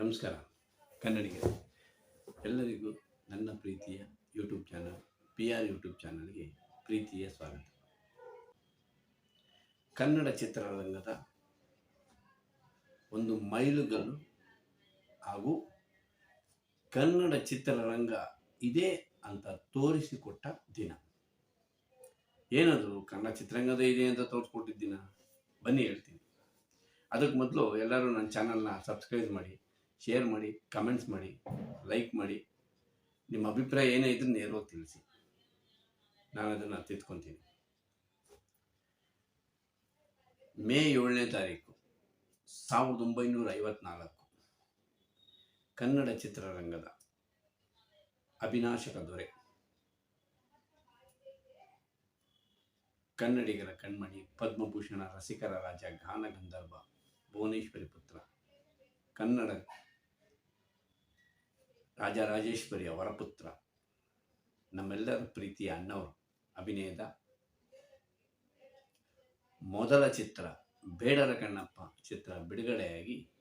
ನಮಸ್ಕಾರ. ಕನ್ನಡಿಗರು ಎಲ್ಲರಿಗೂ ನನ್ನ ಪ್ರೀತಿಯ YouTube channel P R YouTube ಚಾನಲ್ಗೆ ಪ್ರೀತಿಯ ಸ್ವಾಗತ. ಕನ್ನಡ ಚಿತ್ರರಂಗದ ಒಂದು ಮೈಲುಗಲ್ಲು ಹಾಗೂ ಕನ್ನಡ ಚಿತ್ರರಂಗ ಇದೆ ಅಂತ ತೋರಿಸಿಕೊಟ್ಟ ದಿನ. ಏನದು ಕನ್ನಡ ಚಿತ್ರರಂಗದ ಇದೆ ಅಂತ ತೋರಿಸ್ಕೊಟ್ಟಿದ್ದ ದಿನ ಬನ್ನಿ ಹೇಳ್ತೀನಿ. ಅದಕ್ಕೆ ಮೊದಲು ಎಲ್ಲರೂ ನನ್ನ ಚಾನಲ್ನ ಸಬ್ಸ್ಕ್ರೈಬ್ ಮಾಡಿ. ಶೇರ್ ಮಾಡಿ ಕಮೆಂಟ್ಸ್ ಮಾಡಿ ಲೈಕ್ ಮಾಡಿ, ನಿಮ್ಮ ಅಭಿಪ್ರಾಯ ಏನೇ ಇದ್ರೂ ನೇರವಾಗಿ ತಿಳಿಸಿ. ನಾನು ಅದನ್ನು ತಿದ್ಕೊತೀನಿ. ಮೇ ಏಳನೇ ತಾರೀಕು, ಸಾವಿರದ ಒಂಬೈನೂರ ಐವತ್ನಾಲ್ಕು, ಕನ್ನಡ ಚಿತ್ರರಂಗದ ಅಭಿನಾಶಕ ದೊರೆ. ಕನ್ನಡಿಗರ ಕಣ್ಮಣಿ ಪದ್ಮಭೂಷಣ, ರಸಿಕರ ರಾಜ ಗಾನ ಗಂಧರ್ವ ಭುವನೇಶ್ವರಿ ಪುತ್ರ, ಕನ್ನಡ ರಾಜರಾಜೇಶ್ವರಿ ಅವರ ಪುತ್ರ. ನಮ್ಮೆಲ್ಲರ ಪ್ರೀತಿಯ ಅಣ್ಣವರು ಅಭಿನಯದ ಮೊದಲ ಚಿತ್ರ ಬೇಡರ ಕಣ್ಣಪ್ಪ ಚಿತ್ರ ಬಿಡುಗಡೆಯಾಗಿ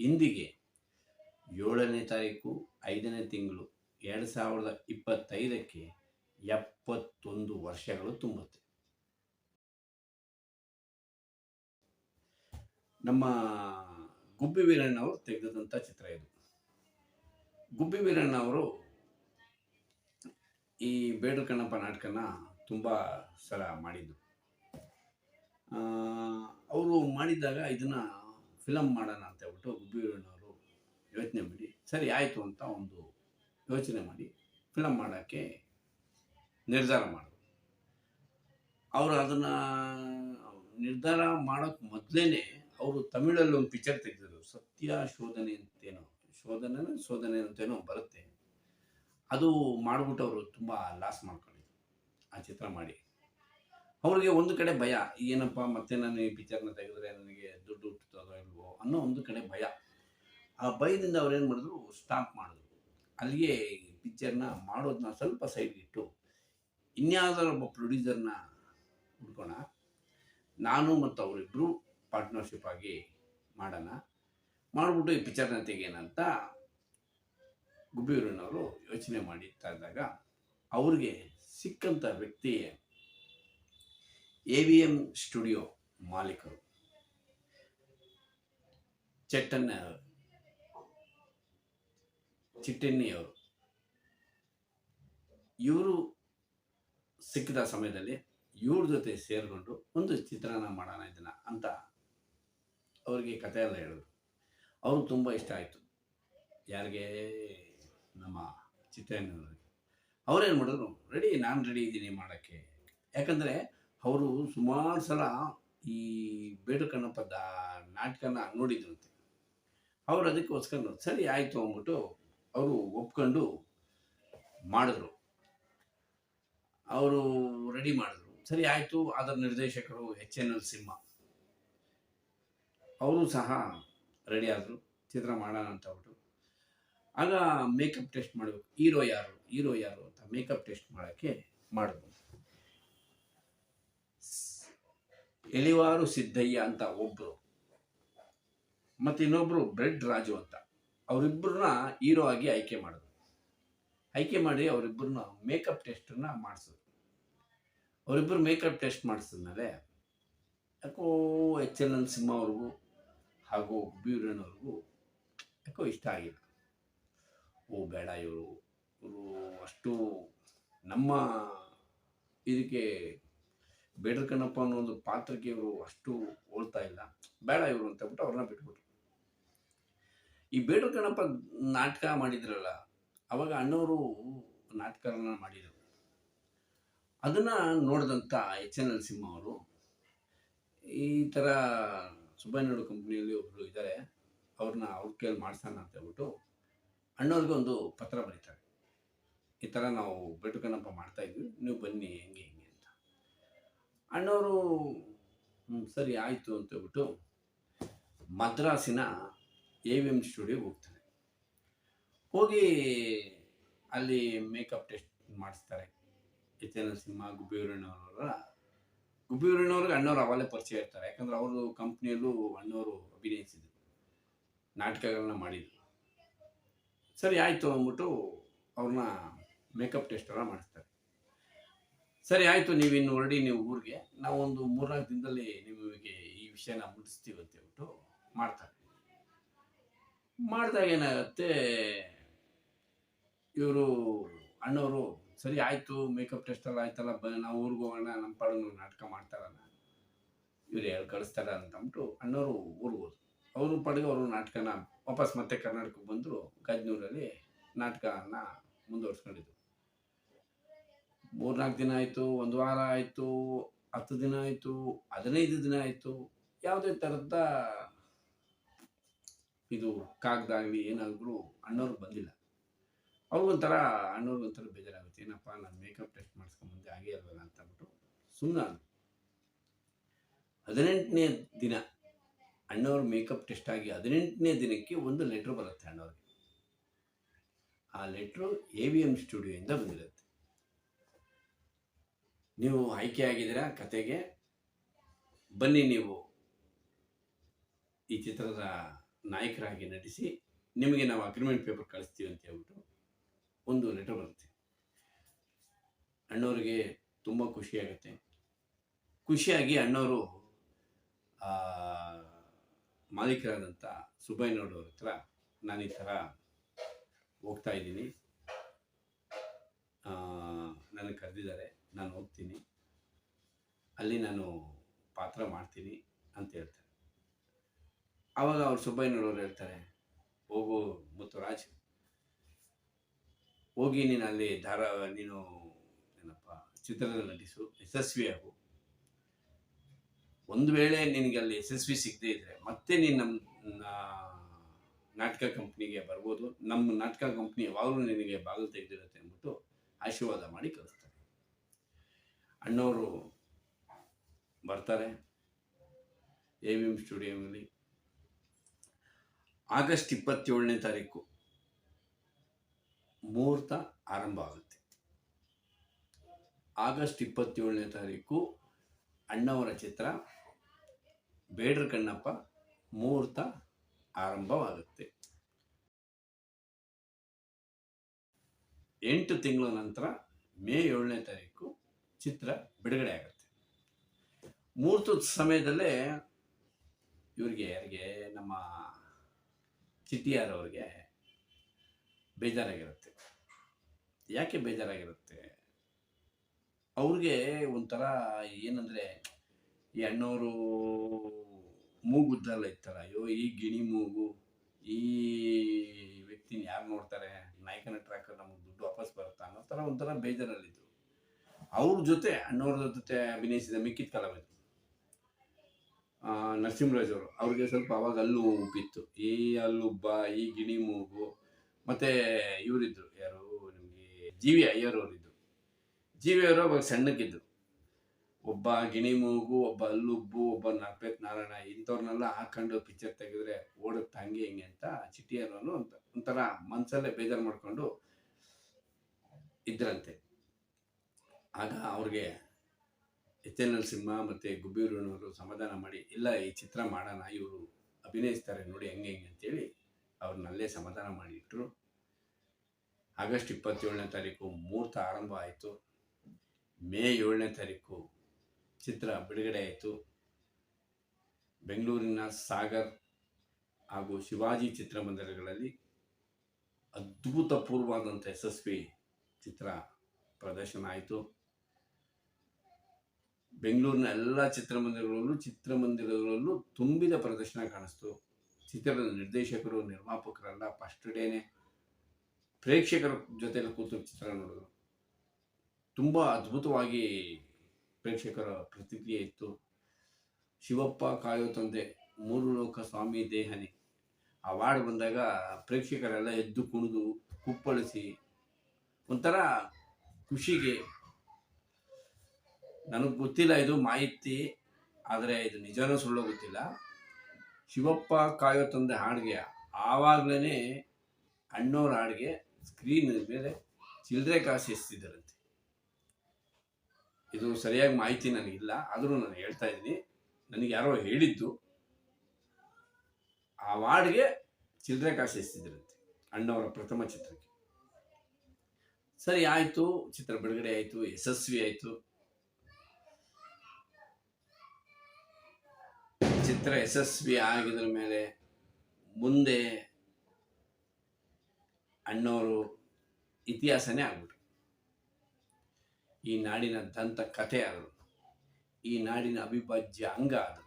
ಇಂದಿಗೆ ಏಳನೇ ತಾರೀಕು ಐದನೇ ತಿಂಗಳು ಎರಡು ಸಾವಿರದ ಇಪ್ಪತ್ತೈದಕ್ಕೆ ಎಪ್ಪತ್ತೊಂದು ವರ್ಷಗಳು ತುಂಬುತ್ತೆ. ನಮ್ಮ ಗುಬ್ಬಿ ವೀರಣ್ಣವರು ತೆಗೆದಂಥ ಚಿತ್ರ ಇದು. ಗುಬ್ಬಿ ವೀರಣ್ಣ ಅವರು ಈ ಬೇಡ್ರ ಕಣ್ಣಪ್ಪ ನಾಟಕನ ತುಂಬ ಸಲ ಮಾಡಿದ್ದು. ಅವರು ಮಾಡಿದಾಗ ಇದನ್ನು ಫಿಲಮ್ ಮಾಡೋಣ ಅಂತ ಹೇಳ್ಬಿಟ್ಟು ಗುಬ್ಬಿ ವೀರಣ್ಣವರು ಯೋಚನೆ ಮಾಡಿ, ಸರಿ ಆಯಿತು ಅಂತ ಒಂದು ಯೋಚನೆ ಮಾಡಿ ಫಿಲಮ್ ಮಾಡೋಕ್ಕೆ ನಿರ್ಧಾರ ಮಾಡಿದ್ರು. ಅವರು ಅದನ್ನು ನಿರ್ಧಾರ ಮಾಡೋಕ್ಕೆ ಮೊದಲೇ ಅವರು ತಮಿಳಲ್ಲಿ ಒಂದು ಪಿಕ್ಚರ್ ತೆಗೆದಿದ್ರು ಸತ್ಯ ಶೋಧನೆ ಅಂತೇನೋ. ಶೋಧನೆ ಶೋಧನೆ ಅಂತೇನೋ ಬರುತ್ತೆ. ಅದು ಮಾಡಿಬಿಟ್ಟು ಅವರು ತುಂಬ ಲಾಸ್ ಮಾಡ್ಕೊಂಡಿದ್ರು ಆ ಚಿತ್ರ ಮಾಡಿ. ಅವ್ರಿಗೆ ಒಂದು ಕಡೆ ಭಯ, ಏನಪ್ಪ, ಮತ್ತೆ ನಾನು ಈ ಪಿಕ್ಚರ್ನ ತೆಗೆದ್ರೆ ನನಗೆ ದುಡ್ಡು ಹುಟ್ಟುತ್ತದೋ ಇಲ್ವೋ? ಅನ್ನೋ ಒಂದು ಕಡೆ ಭಯ. ಆ ಭಯದಿಂದ ಅವ್ರು ಏನು ಮಾಡಿದ್ರು ಸ್ಟಾಪ್ ಮಾಡಿದ್ರು. ಅಲ್ಲಿಗೆ ಪಿಕ್ಚರ್ನ ಮಾಡೋದನ್ನ ಸ್ವಲ್ಪ ಸೈಡ್ಗಿಟ್ಟು ಇನ್ಯಾವುದಾದ್ರು ಒಬ್ಬ ಪ್ರೊಡ್ಯೂಸರ್ನ ಹುಡ್ಕೋಣ. ನಾನು ಮತ್ತು ಅವರಿಬ್ಬರು ಪಾರ್ಟ್ನರ್ಶಿಪ್ ಆಗಿ ಮಾಡೋಣ. ಮಾಡಿಬಿಟ್ಟು ಈ ಪಿಕ್ಚರ್ನ ತೆಗೇನಂತ ಗುಬ್ಬಿಯೂರಿನವರು ಯೋಚನೆ ಮಾಡಿತಾ ಇದ್ದಾಗ ಅವ್ರಿಗೆ ಸಿಕ್ಕಂಥ ವ್ಯಕ್ತಿ ಎ ವಿ ಎಂ ಸ್ಟುಡಿಯೋ ಮಾಲೀಕರು. ಚಟ್ಟನ್ನ ಚಿಟ್ಟೆಣ್ಣಿಯವರು. ಇವರು ಸಿಕ್ಕಿದ ಸಮಯದಲ್ಲಿ ಇವ್ರ ಜೊತೆ ಸೇರಿಕೊಂಡು ಒಂದು ಚಿತ್ರಾನ್ನ ಮಾಡೋಣ ಇದನ್ನ ಅಂತ ಅವರಿಗೆ ಕಥೆ ಎಲ್ಲ ಹೇಳಿದ್ರು. ಅವ್ರಿಗೆ ತುಂಬ ಇಷ್ಟ ಆಯಿತು. ಯಾರಿಗೆ? ನಮ್ಮ ಚಿತ್ರಣ್ಣವ್ರಿಗೆ ಅವ್ರೇನು ಮಾಡಿದ್ರು? ರೆಡಿ, ನಾನು ರೆಡಿ ಇದ್ದೀನಿ ಮಾಡೋಕ್ಕೆ. ಯಾಕಂದರೆ ಅವರು ಸುಮಾರು ಸಲ ಈ ಬೇಡು ಕಣ್ಣಪ್ಪದ ನಾಟಕನ ನೋಡಿದ್ರಂತೆ. ಅವ್ರು ಅದಕ್ಕೋಸ್ಕರ ಸರಿ, ಆಯಿತು, ಅಂದ್ಬಿಟ್ಟು ಅವರು ಒಪ್ಕೊಂಡು ಮಾಡಿದ್ರು. ಅವರು ರೆಡಿ ಮಾಡಿದ್ರು. ಸರಿ, ಆಯಿತು, ಅದರ ನಿರ್ದೇಶಕರು ಎಚ್ ಎನ್ ಎಲ್ ಸಿಂಹ. ಅವರು ಸಹ ರೆಡಿ ಆದರು, ಚಿತ್ರ ಮಾಡೋಣ ಅಂತ ಹೇಳ್ಬಿಟ್ಟು. ಆಗ ಮೇಕಪ್ ಟೆಸ್ಟ್ ಮಾಡಬೇಕು. ಹೀರೋ ಯಾರು? ಹೀರೋ ಯಾರು ಅಂತ ಮೇಕಪ್ ಟೆಸ್ಟ್ ಮಾಡೋಕ್ಕೆ ಮಾಡಿದ್ರು ಎಲಿವಾರು ಸಿದ್ದಯ್ಯ ಅಂತ ಒಬ್ಬರು ಮತ್ತು ಇನ್ನೊಬ್ಬರು ಬ್ರೆಡ್ ರಾಜು ಅಂತ. ಅವರಿಬ್ಬರನ್ನ ಹೀರೋ ಆಗಿ ಆಯ್ಕೆ ಮಾಡಿದ್ರು ಆಯ್ಕೆ ಮಾಡಿ ಅವರಿಬ್ಬರನ್ನ ಮೇಕಪ್ ಟೆಸ್ಟನ್ನ ಮಾಡಿಸಿದ್ರು ಅವರಿಬ್ಬರು ಮೇಕಪ್ ಟೆಸ್ಟ್ ಮಾಡಿಸಿದ್ಮೇಲೆ, ಯಾಕೋ ಎಚ್ ಎಲ್ ಎನ್ ಸಿಂಹ ಅವ್ರಿಗೂ ಹಾಗೂ ಬೀರಣ್ಣವ್ರಿಗೂ ಯಾಕೋ ಇಷ್ಟ ಆಗಿಲ್ಲ ಓ, ಬೇಡ ಇವರು. ಇವರು ಅಷ್ಟು ನಮ್ಮ ಇದಕ್ಕೆ ಬೇಡ್ರ ಕಣ್ಣಪ್ಪ ಅನ್ನೋ ಒಂದು ಪಾತ್ರಕ್ಕೆ ಇವರು ಅಷ್ಟು ಹೋಲ್ತಾ ಇಲ್ಲ. ಬೇಡ ಇವರು ಅಂತ ಬಿಟ್ಟು ಅವ್ರನ್ನ ಬಿಟ್ಬಿಟ್ರು. ಈ ಬೇಡ್ರ ಕಣ್ಣಪ್ಪ ನಾಟಕ ಮಾಡಿದ್ರಲ್ಲ, ಅವಾಗ ಅಣ್ಣವರು ನಾಟಕಗಳನ್ನ ಮಾಡಿದರು. ಅದನ್ನು ನೋಡಿದಂಥ ಎಚ್ ಎನ್ ಎಲ್ ಸಿಂಹ ಅವರು ಈ ಥರ ಸುಬ್ಬಯ್ಯನೋಡು ಕಂಪ್ನಿಯಲ್ಲಿ ಒಬ್ಬರು ಇದ್ದಾರೆ. ಅವ್ರನ್ನ ಅವ್ರ ಕೈಯಲ್ಲಿ ಮಾಡ್ಸೋಣ ಅಂತ ಹೇಳ್ಬಿಟ್ಟು ಅಣ್ಣವ್ರಿಗೆ ಒಂದು ಪತ್ರ ಬರೀತಾರೆ. ಈ ಥರ ನಾವು ಬೆಟುಕನಪ್ಪ ಮಾಡ್ತಾ ಇದ್ವಿ. ನೀವು ಬನ್ನಿ ಹೆಂಗೆ ಹೆಂಗೆ ಅಂತ. ಅಣ್ಣವರು ಸರಿ ಆಯಿತು ಅಂತ ಹೇಳ್ಬಿಟ್ಟು ಮದ್ರಾಸಿನ ಎ ವಿ ಎಂ ಸ್ಟುಡಿಯೋಗೆ ಹೋಗ್ತಾರೆ. ಹೋಗಿ ಅಲ್ಲಿ ಮೇಕಪ್ ಟೆಸ್ಟ್ ಮಾಡಿಸ್ತಾರೆ. ಎಚ್ ಎನ್ ಸಿಂಹ ಗುಬ್ಬಿಯೂರಣ್ಣವ್ರಿಗೆ ಅಣ್ಣವ್ರು ಅವಾಗಲೇ ಪರಿಚಯ ಇರ್ತಾರೆ. ಯಾಕಂದ್ರೆ ಅವರು ಕಂಪ್ನಿಯಲ್ಲೂ ಅಣ್ಣವರು ಅಭಿನಯಿಸಿದ್ರು. ನಾಟಕಗಳನ್ನ ಮಾಡಿದ್ರು. ಸರಿ, ಆಯಿತು ಅಂದ್ಬಿಟ್ಟು ಅವ್ರನ್ನ ಮೇಕಪ್ ಟೆಸ್ಟ್ ಎಲ್ಲ ಮಾಡಿಸ್ತಾರೆ. ಸರಿ, ಆಯಿತು, ನೀವು ಇನ್ನು ಹೊರಡಿ ನೀವು ಊರಿಗೆ. ನಾವೊಂದು ಮೂರ್ನಾಲ್ಕು ದಿನದಲ್ಲಿ ನಿಮಗೆ ಈ ವಿಷಯನ ಮುಟ್ಟಿಸ್ತೀವಿ ಅಂತ ಹೇಳ್ಬಿಟ್ಟು ಮಾಡ್ತಾರೆ. ಮಾಡಿದಾಗ ಏನಾಗುತ್ತೆ, ಇವರು ಅಣ್ಣವರು ಸರಿ ಆಯಿತು ಮೇಕಪ್ ಟೆಸ್ಟ್ ಎಲ್ಲ ಆಯ್ತಲ್ಲ, ಬ, ನಾವು ಊರಿಗೆ ಹೋಗೋಣ ನಮ್ಮ ಪಾಡು ನಾಟಕ ಮಾಡ್ತಾರಲ್ಲ. ಇವ್ರು ಹೇಳಿ, ಕಳಿಸ್ತಾರ ಅಂತ ಅಂದ್ಬಿಟ್ಟು ಅಣ್ಣವರು ಊರಿಗೆ ಹೋದ್ರು. ಅವರು ಪಡೆಗೆ ಅವರು ನಾಟಕನ ವಾಪಸ್ ಮತ್ತೆ ಕರ್ನಾಟಕಕ್ಕೆ ಬಂದರು ಗಜ್ನೂರಲ್ಲಿ ನಾಟಕನ ಮುಂದುವರ್ಸ್ಕೊಂಡಿದ್ರು. ಮೂರ್ನಾಲ್ಕು ದಿನ ಆಯಿತು, ಒಂದು ವಾರ ಆಯಿತು, ಹತ್ತು ದಿನ ಆಯಿತು, ಹದಿನೈದು ದಿನ ಆಯಿತು, ಯಾವುದೇ ಥರದ ಇದು ಕಾಗದಾಗಲಿ ಏನಾದರೂ ಅಣ್ಣವ್ರಿಗೆ ಬಂದಿಲ್ಲ. ಅವ್ರಿಗೊಂಥರ ಅಣ್ಣವ್ರಿಗೊಂಥರ ಬೇಜಾರಾಗುತ್ತೆ. ಏನಪ್ಪ, ನಾನು ಮೇಕಪ್ ಟೆಸ್ಟ್ ಮಾಡಿಸ್ಕೊಂಬಂದು ಹಾಗೆ ಅಲ್ವಲ್ಲ ಅಂತ ಅಂದ್ಬಿಟ್ಟು ಸುಮ್ಮನೆ ಹದಿನೆಂಟನೇ ದಿನ ಅಣ್ಣವ್ರ ಮೇಕಪ್ ಟೆಸ್ಟ್ ಆಗಿ ಹದಿನೆಂಟನೇ ದಿನಕ್ಕೆ ಒಂದು ಲೆಟ್ರ್ ಬರುತ್ತೆ ಅಣ್ಣವ್ರಿಗೆ. ಆ ಲೆಟ್ರು ಎ ವಿ ಎಂ ಸ್ಟುಡಿಯೋಯಿಂದ ಬಂದಿರುತ್ತೆ. ನೀವು ಆಯ್ಕೆ ಆಗಿದ್ದೀರಾ ಕತೆಗೆ? ಬನ್ನಿ ನೀವು ಈ ಚಿತ್ರದ ನಾಯಕರಾಗಿ ನಟಿಸಿ ನಿಮಗೆ ನಾವು ಅಗ್ರಿಮೆಂಟ್ ಪೇಪರ್ ಕಳಿಸ್ತೀವಿ ಅಂತ ಹೇಳ್ಬಿಟ್ಟು ಒಂದು ಲೆಟರ್ ಬರುತ್ತೆ. ಅಣ್ಣವ್ರಿಗೆ ತುಂಬ ಖುಷಿಯಾಗುತ್ತೆ ಖುಷಿಯಾಗಿ ಅಣ್ಣವರು ಮಾಲೀಕರಾದಂಥ ಸುಬ್ಬಯ್ಯನವ್ರವ್ರ ಹತ್ರ ನಾನು ಈ ಥರ ಹೋಗ್ತಾ ಇದ್ದೀನಿ. ನನಗೆ ಕರೆದಿದ್ದಾರೆ. ನಾನು ಹೋಗ್ತೀನಿ. ಅಲ್ಲಿ ನಾನು ಪಾತ್ರ ಮಾಡ್ತೀನಿ ಅಂತ ಹೇಳ್ತಾರೆ. ಆವಾಗ ಅವ್ರು ಸುಬ್ಬಯ್ಯನವ್ರವ್ರು ಹೇಳ್ತಾರೆ, ಹೋಗು ಮುತ್ತುರಾಜ್. ಹೋಗಿ ನೀನು ಅಲ್ಲಿ ಧಾರ, ನೀನು ಏನಪ್ಪ, ಚಿತ್ರದಲ್ಲಿ ನಟಿಸು ಯಶಸ್ವಿಯಾಗು ಒಂದು ವೇಳೆ ನಿನಗೆ ಅಲ್ಲಿ ಯಶಸ್ವಿ ಸಿಗದೇ ಇದ್ರೆ ಮತ್ತೆ ನೀನು ನಮ್ಮ ನಾಟಕ ಕಂಪ್ನಿಗೆ ಬರ್ಬೋದು. ನಮ್ಮ ನಾಟಕ ಕಂಪ್ನಿ ಯಾವಾಗಲೂ ನಿನಗೆ ಬಾಗಿಲು ತೆಗೆದಿರುತ್ತೆ ಅಂದ್ಬಿಟ್ಟು ಆಶೀರ್ವಾದ ಮಾಡಿ ಕಳಿಸ್ತಾರೆ. ಅಣ್ಣವರು ಬರ್ತಾರೆ. ಎ ವಿ ಎಂ ಸ್ಟುಡಿಯೋನಲ್ಲಿ. ಆಗಸ್ಟ್ ಇಪ್ಪತ್ತೇಳನೇ ತಾರೀಕು. ಮುಹೂರ್ತ ಆರಂಭ ಆಗುತ್ತೆ. ಆಗಸ್ಟ್ ಇಪ್ಪತ್ತೇಳನೇ ತಾರೀಕು ಅಣ್ಣವರ ಚಿತ್ರ ಬೇಡ್ರ ಕಣ್ಣಪ್ಪ ಮುಹೂರ್ತ ಆರಂಭವಾಗುತ್ತೆ. ಎಂಟು ತಿಂಗಳ ನಂತರ ಮೇ ಏಳನೇ ತಾರೀಕು ಚಿತ್ರ ಬಿಡುಗಡೆ ಆಗುತ್ತೆ. ಮುಹೂರ್ತದ ಸಮಯದಲ್ಲೇ ಇವರಿಗೆ ಯಾರಿಗೆ ನಮ್ಮ ಚಿಟ್ಟಿಯಾರವ್ರಿಗೆ ಬೇಜಾರಾಗಿರುತ್ತೆ. ಯಾಕೆ ಬೇಜಾರಾಗಿರುತ್ತೆ? ಅವ್ರಿಗೆ ಒಂಥರ ಏನಂದರೆ, ಈ ಅಣ್ಣವರು ಮೂಗುದ್ದಲ್ಲ ಇತ್ತಲ್ಲ ಅಯ್ಯೋ, ಈ ಗಿಣಿ ಮೂಗು, ಈ ವ್ಯಕ್ತಿನ ಯಾರು ನೋಡ್ತಾರೆ? ನಾಯಕನ ಟ್ರ್ಯಾಕ್ ನಮಗೆ ದುಡ್ಡು ವಾಪಸ್ ಬರುತ್ತಾ ಅನ್ನೋ ಥರ ಒಂಥರ ಬೇಜಾರಲ್ಲಿದ್ದರು ಅವ್ರ ಜೊತೆ ಅಣ್ಣವ್ರ ಜೊತೆ ಅಭಿನಯಿಸಿದ ಮಿಕ್ಕಿದ ಕಲಾವಿದರು ನರಸಿಂಹರಾಜ್ ಅವರು, ಅವ್ರಿಗೆ ಸ್ವಲ್ಪ ಅವಾಗ ಅಲ್ಲೂ ಉಬ್ಬಿತ್ತು ಈ ಅಲ್ಲುಬ್ಬ, ಈ ಗಿಣಿ ಮೂಗು, ಮತ್ತೆ ನಿಮಗೆ ಜಿ ವಿ ಅಯ್ಯರ್ ಅವರಿದ್ರು ಜಿ ವಿ ಅವರು ಅವಾಗ ಸಣ್ಣಕ್ಕಿದ್ದು ಒಬ್ಬ ಗಿಣಿ ಮೂಗು, ಒಬ್ಬ ಅಲ್ಲುಬ್ಬು, ಒಬ್ಬ ನರ್ಪೇತ್ ನಾರಾಯಣ ಇಂಥವ್ರನ್ನೆಲ್ಲ ಹಾಕೊಂಡು ಪಿಕ್ಚರ್ ತೆಗೆದ್ರೆ ಓಡುತ್ತೆ ಹಂಗೆ ಹಿಂಗೆ ಅಂತ ಚಿಟಿಯರೋನು ಅಂತ ಒಂಥರ ಮನಸಲ್ಲೇ ಬೇಜಾರು ಮಾಡಿಕೊಂಡು ಇದ್ರಂತೆ. ಆಗ ಅವ್ರಿಗೆ ಎಚ್ ಎನ್ ನರಸಿಂಹ ಮತ್ತು ಗುಬ್ಬಿರಣ್ಣವರು ಸಮಾಧಾನ ಮಾಡಿ, ಇಲ್ಲ ಈ ಚಿತ್ರ ಮಾಡೋಣ, ಇವರು ಅಭಿನಯಿಸ್ತಾರೆ ನೋಡಿ ಹೆಂಗೆ ಹೆಂಗೆ ಅಂತೇಳಿ ಅವ್ರನ್ನಲ್ಲೇ ಸಮಾಧಾನ ಮಾಡಿಟ್ರು. ಆಗಸ್ಟ್ ಇಪ್ಪತ್ತೇಳನೇ ತಾರೀಕು ಮುಹೂರ್ತ ಆರಂಭ ಆಯಿತು. ಮೇ ಏಳನೇ ತಾರೀಕು ಚಿತ್ರ ಬಿಡುಗಡೆ ಆಯಿತು. ಬೆಂಗಳೂರಿನ ಸಾಗರ್ ಹಾಗೂ ಶಿವಾಜಿ ಚಿತ್ರಮಂದಿರಗಳಲ್ಲಿ ಅದ್ಭುತಪೂರ್ವವಾದಂಥ ಯಶಸ್ವಿ ಚಿತ್ರ ಪ್ರದರ್ಶನ ಆಯಿತು. ಬೆಂಗಳೂರಿನ ಎಲ್ಲ ಚಿತ್ರಮಂದಿರಗಳಲ್ಲೂ ಚಿತ್ರಮಂದಿರಗಳಲ್ಲೂ ತುಂಬಿದ ಪ್ರದರ್ಶನ ಕಾಣಿಸ್ತು. ಚಿತ್ರದ ನಿರ್ದೇಶಕರು, ನಿರ್ಮಾಪಕರೆಲ್ಲ ಫಸ್ಟ್ ಡೇನೆ ಪ್ರೇಕ್ಷಕರ ಜೊತೆಯಲ್ಲಿ ಕೂತು ಚಿತ್ರ ನೋಡೋದು ತುಂಬ ಅದ್ಭುತವಾಗಿ ಪ್ರೇಕ್ಷಕರ ಪ್ರತಿಕ್ರಿಯೆ ಇತ್ತು. ಶಿವಪ್ಪ ಕಾಯೋ ತಂದೆ, ಮೂರು ಲೋಕ ಸ್ವಾಮಿ ದೇಹನೆ. ಅವಾರ್ಡ್ ಬಂದಾಗ ಪ್ರೇಕ್ಷಕರೆಲ್ಲ ಎದ್ದು ಕುಣಿದು, ಕುಪ್ಪಳಿಸಿ, ಒಂಥರ ಖುಷಿಗೆ. ನನಗೆ ಗೊತ್ತಿಲ್ಲ ಇದು ಮಾಹಿತಿ, ಆದರೆ ಇದು ನಿಜನೂ ಸುಳ್ಳೋ ಗೊತ್ತಿಲ್ಲ. ಶಿವಪ್ಪ ಕಾಯೋ ತಂದೆ ಹಾಡಿಗೆ ಆವಾಗಲೇ ಅಣ್ಣವ್ರ ಹಾಡಿಗೆ ಸ್ಕ್ರೀನ್ ಮೇಲೆ ಚಿಲ್ಲರೆ ಕಾಸು ಎಸ್ತಿದ್ದಾರಂತೆ ಇದು ಸರಿಯಾಗಿ ಮಾಹಿತಿ ನನಗಿಲ್ಲ ಆದರೂ ನಾನು ಹೇಳ್ತಾ ಇದ್ದೀನಿ. ನನಗೆ ಯಾರೋ ಹೇಳಿದ್ದು, ಆ ವಾರ್ಡ್ಗೆ ಚಿಲ್ಲರೆ ಕಾಸು ಎಸ್ತಿದ್ರಂತೆ ಅಣ್ಣವರ ಪ್ರಥಮ ಚಿತ್ರಕ್ಕೆ. ಸರಿ, ಆಯಿತು. ಚಿತ್ರ ಬಿಡುಗಡೆ ಆಯಿತು, ಯಶಸ್ವಿ ಆಯಿತು. ಚಿತ್ರ ಯಶಸ್ವಿ ಆಗಿದ್ರ ಮೇಲೆ ಮುಂದೆ ಅಣ್ಣವರು ಇತಿಹಾಸನೇ ಆಗ್ಬಿಟ್ರು. ಈ ನಾಡಿನ ದಂತ ಕಥೆ ಆದರು ಈ ನಾಡಿನ ಅವಿಭಾಜ್ಯ ಅಂಗ ಆದರು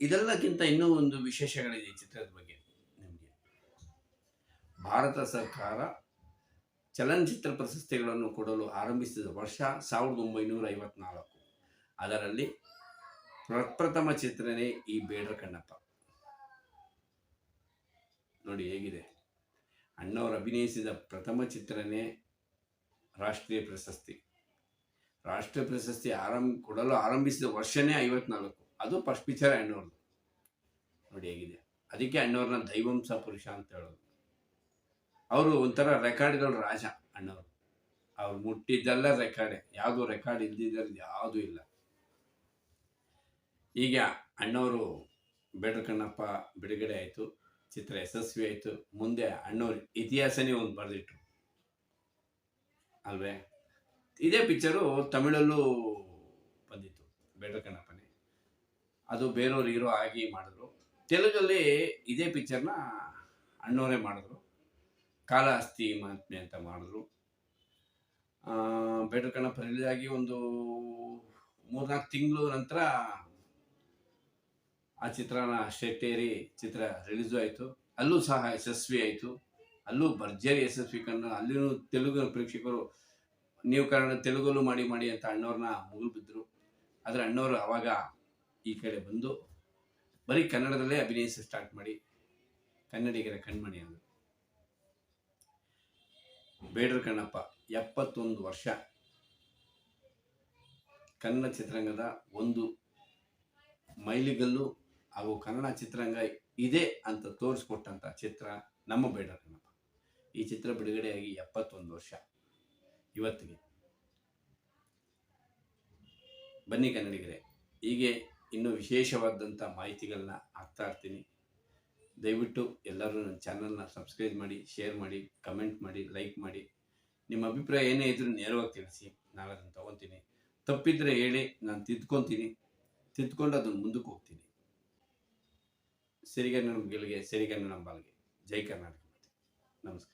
ಇದೆಲ್ಲಕ್ಕಿಂತ ಇನ್ನೂ ಒಂದು ವಿಶೇಷಗಳಿದೆ ಈ ಚಿತ್ರದ ಬಗ್ಗೆ ನಿಮಗೆ. ಭಾರತ ಸರ್ಕಾರ ಚಲನಚಿತ್ರ ಪ್ರಶಸ್ತಿಗಳನ್ನು ಕೊಡಲು ಆರಂಭಿಸಿದ ವರ್ಷ ಸಾವಿರದ ಒಂಬೈನೂರ ಐವತ್ನಾಲ್ಕು. ಅದರಲ್ಲಿ ಪ್ರಪ್ರಥಮ ಚಿತ್ರನೇ ಈ ಬೇಡರ ಕಣ್ಣಪ್ಪ. ನೋಡಿ ಹೇಗಿದೆ. ಅಣ್ಣವರು ಅಭಿನಯಿಸಿದ ಪ್ರಥಮ ಚಿತ್ರನೇ ರಾಷ್ಟ್ರೀಯ ಪ್ರಶಸ್ತಿ. ರಾಷ್ಟ್ರೀಯ ಪ್ರಶಸ್ತಿ ಆರಂಭ, ಕೊಡಲು ಆರಂಭಿಸಿದ ವರ್ಷನೇ ಐವತ್ನಾಲ್ಕು. ಅದು ಫಸ್ಟ್ ಪಿಕ್ಚರ್ ಅಣ್ಣವ್ರದ್ದು. ನೋಡಿ ಹೇಗಿದೆ. ಅದಕ್ಕೆ ಅಣ್ಣವ್ರನ್ನ ದೈವಂಸ ಪುರುಷ ಅಂತ ಹೇಳೋದು. ಅವರು ಒಂಥರ ರೆಕಾರ್ಡ್ಗಳ ರಾಜ ಅಣ್ಣವರು. ಅವ್ರು ಮುಟ್ಟಿದ್ದೆಲ್ಲ ರೆಕಾರ್ಡೆ ಯಾವುದು ರೆಕಾರ್ಡ್ ಇಲ್ದಿದ್ದಲ್ಲಿ ಯಾವುದೂ ಇಲ್ಲ. ಈಗ ಅಣ್ಣವರು ಬೇಡ್ರ ಕಣ್ಣಪ್ಪ ಬಿಡುಗಡೆ ಆಯಿತು. ಚಿತ್ರ ಯಶಸ್ವಿ ಆಯಿತು ಮುಂದೆ ಅಣ್ಣವ್ರ ಇತಿಹಾಸನೇ ಒಂದು ಬರೆದಿಟ್ರು. ಅಲ್ವೇ? ಇದೇ ಪಿಕ್ಚರು ತಮಿಳಲ್ಲೂ ಬಂದಿತ್ತು ಬೇಡ ಕಣ್ಣಪ್ಪನೇ ಅದು ಬೇರೆಯವ್ರು ಹೀರೋ ಆಗಿ ಮಾಡಿದ್ರು. ತೆಲುಗಲ್ಲಿ ಇದೇ ಪಿಕ್ಚರ್ನ ಅಣ್ಣವರೇ ಮಾಡಿದ್ರು. ಕಾಲಹಸ್ತಿ ಮಹಾತ್ಮೆ ಅಂತ ಮಾಡಿದ್ರು. ಬೇಡ ಕಣ್ಣಪ್ಪ ರಿಲೀಸ್ ಆಗಿ ಒಂದು ಮೂರ್ನಾಲ್ಕು ತಿಂಗಳು ನಂತರ ಆ ಚಿತ್ರನ ಶೆಟ್ಟೇರಿ ಚಿತ್ರ ರಿಲೀಸು ಆಯಿತು. ಅಲ್ಲೂ ಸಹ ಯಶಸ್ವಿ ಆಯಿತು. ಅಲ್ಲೂ ಭರ್ಜರಿ ಯಶಸ್ವಿ ಕಂಡು ಅಲ್ಲಿನೂ ತೆಲುಗು ಪ್ರೇಕ್ಷಕರು, ನೀವು ಕನ್ನಡ ತೆಲುಗಲ್ಲೂ ಮಾಡಿ ಮಾಡಿ ಅಂತ ಅಣ್ಣವ್ರನ್ನ ಮುಗಿಲು ಬಿದ್ದರು ಆದರೆ ಅಣ್ಣವರು ಅವಾಗ ಈ ಕಡೆ ಬಂದು ಬರೀ ಕನ್ನಡದಲ್ಲೇ ಅಭಿನಯಿಸಿ ಸ್ಟಾರ್ಟ್ ಮಾಡಿ. ಕನ್ನಡಿಗರ ಕಣ್ಮಣಿ ಅಂದರು ಬೇಡ್ರ ಕಣ್ಣಪ್ಪ, ಎಪ್ಪತ್ತೊಂದು ವರ್ಷ ಕನ್ನಡ ಚಿತ್ರರಂಗದ ಒಂದು ಮೈಲಿಗಲ್ಲು ಹಾಗೂ ಕನ್ನಡ ಚಿತ್ರರಂಗ ಇದೆ ಅಂತ ತೋರಿಸ್ಕೊಟ್ಟಂಥ ಚಿತ್ರ ನಮ್ಮ ಬೇಡ ಈ ಚಿತ್ರ ಬಿಡುಗಡೆಯಾಗಿ ಎಪ್ಪತ್ತೊಂದು ವರ್ಷ. ಇವತ್ತಿಗೆ. ಬನ್ನಿ ಕನ್ನಡಿಗರೇ, ಹೀಗೆ ಇನ್ನೂ ವಿಶೇಷವಾದಂಥ ಮಾಹಿತಿಗಳನ್ನ ಹಾಕ್ತಾ ಇರ್ತೀನಿ. ದಯವಿಟ್ಟು ಎಲ್ಲರೂ ನನ್ನ ಚಾನಲ್ನ ಸಬ್ಸ್ಕ್ರೈಬ್ ಮಾಡಿ, ಶೇರ್ ಮಾಡಿ, ಕಮೆಂಟ್ ಮಾಡಿ, ಲೈಕ್ ಮಾಡಿ. ನಿಮ್ಮ ಅಭಿಪ್ರಾಯ ಏನೇ ಇದ್ರೂ ನೇರವಾಗಿ ತಿಳಿಸಿ ನಾನು ಅದನ್ನು ತೊಗೊತೀನಿ. ತಪ್ಪಿದ್ರೆ ಹೇಳಿ, ನಾನು ತಿದ್ಕೊತೀನಿ. ತಿದ್ಕೊಂಡು ಅದನ್ನು ಮುಂದಕ್ಕೆ ಹೋಗ್ತೀನಿ. ಸಿರಿಗನ್ನಡ ಗೆಲ್ಗೆ ಸಿರಿಗನ್ನಡ ಬಾಲ್ಗೆ. ಜೈ ಕರ್ನಾಟಕ ನಮಸ್ಕಾರ.